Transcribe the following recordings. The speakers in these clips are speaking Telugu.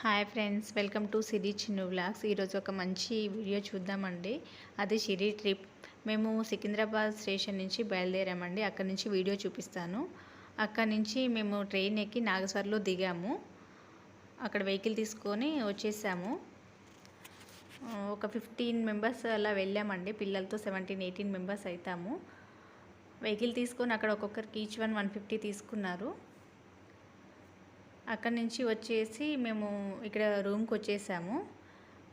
Hi friends welcome to Siri Chinnu vlogs. ఈరోజు ఒక మంచి వీడియో చూద్దామండి. అది షిరి ట్రిప్. మేము సికింద్రాబాద్ స్టేషన్ నుంచి బయలుదేరామండి. అక్కడ నుంచి వీడియో చూపిస్తాను. అక్కడి నుంచి మేము ట్రైన్ ఎక్కి నాగసర్లో దిగాము. అక్కడ వెహికల్ తీసుకొని వచ్చేసాము. ఒక ఫిఫ్టీన్ మెంబర్స్ అలా వెళ్ళామండి. పిల్లలతో సెవెంటీన్ ఎయిటీన్ మెంబర్స్ అవుతాము వెహికల్ తీసుకొని అక్కడ ఒక్కొక్కరికి ఈచ్ వన్ వన్ ఫిఫ్టీ తీసుకున్నారు. అక్కడ నుంచి వచ్చేసి మేము ఇక్కడ రూమ్కి వచ్చేసాము.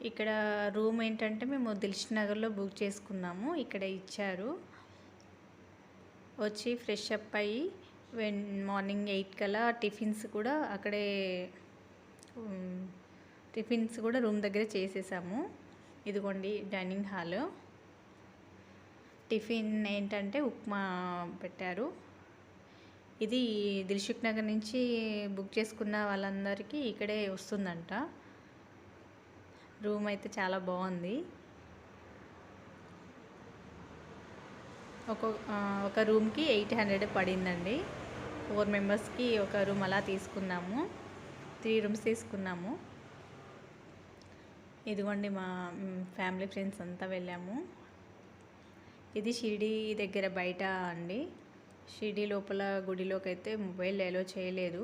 ఇక్కడ రూమ్ ఏంటంటే మేము దిల్ష్ నగర్లో బుక్ చేసుకున్నాము. ఇక్కడ ఇచ్చారు. వచ్చి ఫ్రెష్ అప్ అయ్యి వెన్ మార్నింగ్ ఎయిట్ కల్లా టిఫిన్స్ కూడా అక్కడే టిఫిన్స్ కూడా రూమ్ దగ్గర చేసేసాము. ఇదిగోండి డైనింగ్ హాల్. టిఫిన్ ఏంటంటే ఉప్మా పెట్టారు. ఇది దిల్షుక్ నగర్ నుంచి బుక్ చేసుకున్న వాళ్ళందరికీ ఇక్కడే వస్తుందంట. రూమ్ అయితే చాలా బాగుంది. ఒక ఒక రూమ్కి ఎయిట్ హండ్రెడ్ పడిందండి. ఫోర్ మెంబర్స్కి ఒక రూమ్ అలా తీసుకున్నాము. త్రీ రూమ్స్ తీసుకున్నాము. ఇదిగోండి మా ఫ్యామిలీ ఫ్రెండ్స్ అంతా వెళ్ళాము. ఇది షిరిడి దగ్గర బయట అండి. షిరిడి లోపల గుడిలోకి అయితే మొబైల్ ఎలో చేయలేదు.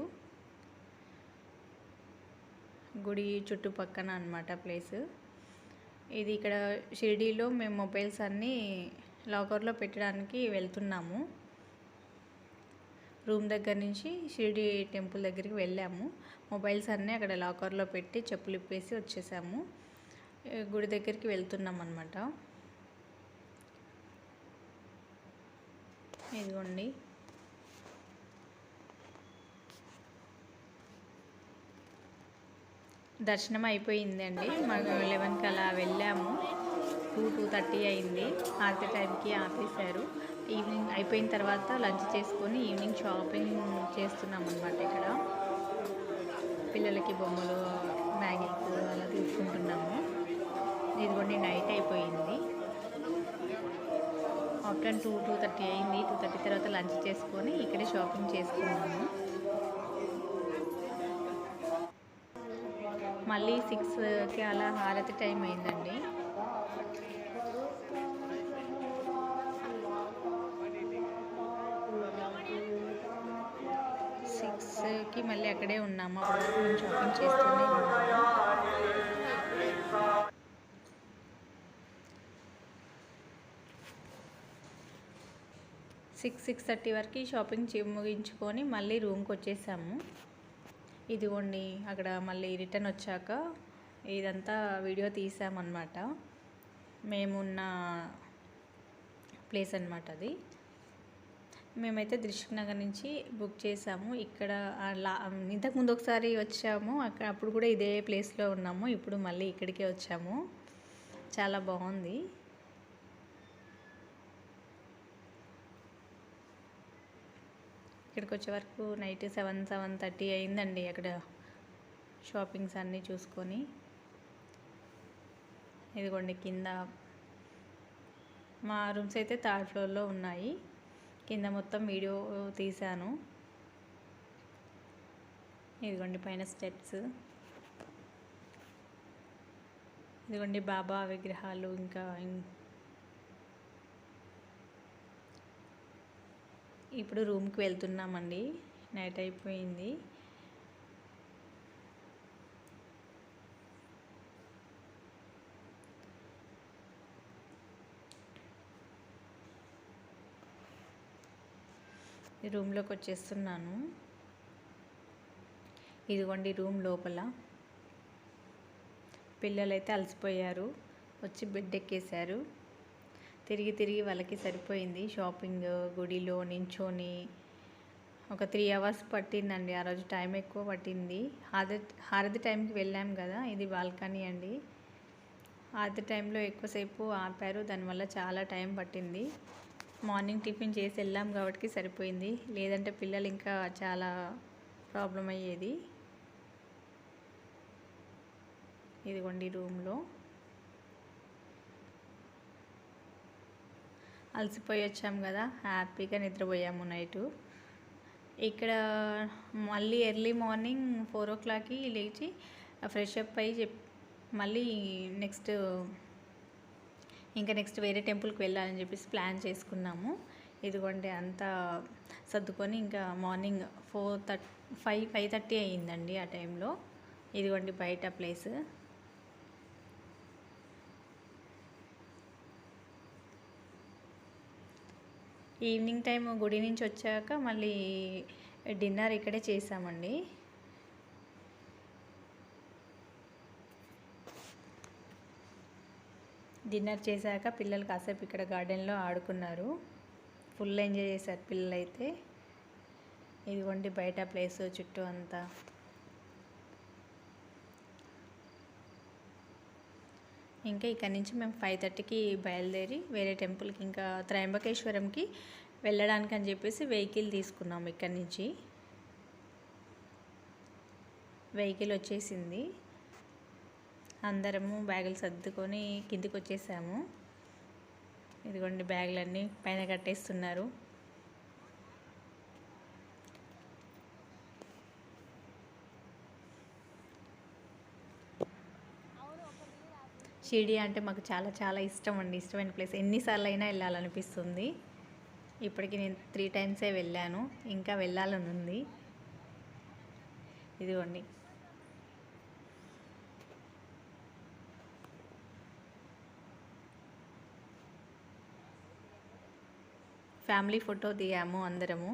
గుడి చుట్టుపక్కన అనమాట ప్లేస్ ఇది ఇక్కడ షిరిడీలో మేము మొబైల్స్ అన్నీ లాకర్లో పెట్టడానికి వెళ్తున్నాము. రూమ్ దగ్గర నుంచి షిరిడి టెంపుల్ దగ్గరికి వెళ్ళాము. మొబైల్స్ అన్నీ అక్కడ లాకర్లో పెట్టి చెప్పులు ఇప్పేసి వచ్చేసాము. గుడి దగ్గరికి వెళ్తున్నాం అనమాట ఇదిగోండి. దర్శనం అయిపోయిందండి. మనం లెవెన్కి అలా వెళ్ళాము. టూ టూ థర్టీ అయింది. ఆర్తి టైంకి ఆపేశారు. ఈవినింగ్ అయిపోయిన తర్వాత లంచ్ చేసుకొని ఈవినింగ్ షాపింగ్ చేస్తున్నాం అనమాట ఇక్కడ. పిల్లలకి బొమ్మలు బ్యాగిల్స్ అలా తీసుకుంటున్నాము. ఇదిగోండి నైట్ అయిపోయింది. ఆఫ్టర్ టూ టూ థర్టీ అయింది. టూ థర్టీ తర్వాత లంచ్ చేసుకొని ఇక్కడే షాపింగ్ చేసుకున్నాము. మళ్ళీ సిక్స్కి అలా హారతి టైం అయిందండి. సిక్స్కి మళ్ళీ అక్కడే ఉన్నాము. అప్పుడు షాపింగ్ చేస్తూనే ఉన్నాము. సిక్స్ సిక్స్ థర్టీ వరకు షాపింగ్ చే- ముగించుకొని మళ్ళీ రూమ్కి వచ్చేసాము. ఇదిగోండి అక్కడ మళ్ళీ రిటర్న్ వచ్చాక ఇదంతా వీడియో తీసామన్నమాట. మేమున్న ప్లేస్ అనమాట అది. మేమైతే దృష్టి నగర్ నుంచి బుక్ చేసాము. ఇక్కడ లా ఇంతకుముందు ఒకసారి వచ్చాము. అక్కడ అప్పుడు కూడా ఇదే ప్లేస్లో ఉన్నాము. ఇప్పుడు మళ్ళీ ఇక్కడికే వచ్చాము. చాలా బాగుంది. ఇక్కడికి వచ్చే వరకు నైట్ సెవెన్ సెవెన్ థర్టీ అయిందండి అక్కడ షాపింగ్స్ అన్నీ చూసుకొని. ఇదిగోండి కింద మా రూమ్స్ అయితే థర్డ్ ఫ్లోర్లో ఉన్నాయి. కింద మొత్తం వీడియో తీశాను. ఇదిగోండి పైన స్టెప్స్. ఇదిగోండి బాబా విగ్రహాలు ఇంకా ఇప్పుడు రూమ్కి వెళ్తున్నామండి. నైట్ అయిపోయింది. రూమ్లోకి వచ్చేస్తున్నాను. ఇదిగోండి రూమ్ లోపల. పిల్లలైతే అలసిపోయారు. వచ్చి బెడ్ ఎక్కేశారు. తిరిగి తిరిగి వాళ్ళకి సరిపోయింది. షాపింగ్ గుడిలో నించొని ఒక త్రీ అవర్స్ పట్టిందండి. ఆ రోజు టైం ఎక్కువ పట్టింది. హారతి హారతి టైంకి వెళ్ళాం కదా ఇది బాల్కనీ అండి. హారతి టైంలో ఎక్కువసేపు ఆపారు. దానివల్ల చాలా టైం పట్టింది. మార్నింగ్ టిఫిన్ చేసి వెళ్ళాం కాబట్టి సరిపోయింది. లేదంటే పిల్లలు ఇంకా చాలా ప్రాబ్లం అయ్యేది. ఇదిగోండి రూమ్లో. అలసిపోయి వచ్చాం కదా హ్యాపీగా నిద్రపోయాము నైటు. ఇక్కడ మళ్ళీ ఎర్లీ మార్నింగ్ ఫోర్ ఓ క్లాక్కి లేచి ఫ్రెష్ అప్ అయ్యి చెప్ మళ్ళీ నెక్స్ట్ ఇంకా నెక్స్ట్ వేరే టెంపుల్కి వెళ్ళాలని చెప్పేసి ప్లాన్ చేసుకున్నాము. ఇదిగోండి అంతా సర్దుకొని ఇంకా morning four thirty five five thirty అయ్యిందండి ఆ టైంలో. ఇదిగోండి బయట ప్లేస్. ఈవినింగ్ టైం గుడి నుంచి వచ్చాక మళ్ళీ డిన్నర్ ఇక్కడే చేసామండి. డిన్నర్ చేశాక పిల్లలు కాసేపు ఇక్కడ గార్డెన్లో ఆడుకున్నారు. ఫుల్ ఎంజాయ్ చేశారు పిల్లలు అయితే ఇదిగోండి బయట ప్లేస్ చుట్టూ అంతా. ఇంకా ఇక్కడ నుంచి మేము ఫైవ్ థర్టీకి బయలుదేరి వేరే టెంపుల్కి ఇంకా త్రయంబకేశ్వరంకి వెళ్ళడానికి అని చెప్పేసి వెహికల్ తీసుకున్నాము ఇక్కడ నుంచి. వెహికల్ వచ్చేసింది. అందరము బ్యాగులు సర్దుకొని కిందికి వచ్చేసాము. ఇదిగోండి బ్యాగులన్నీ పైన కట్టేస్తున్నారు. షిరిడి అంటే మాకు చాలా చాలా ఇష్టం అండి ఇష్టమైన ప్లేస్. ఎన్నిసార్లు అయినా వెళ్ళాలనిపిస్తుంది. ఇప్పటికి నేను త్రీ టైమ్సే వెళ్ళాను. ఇంకా వెళ్ళాలని ఉంది ఇదిగోండి. ఫ్యామిలీ ఫోటో దిగాము అందరము.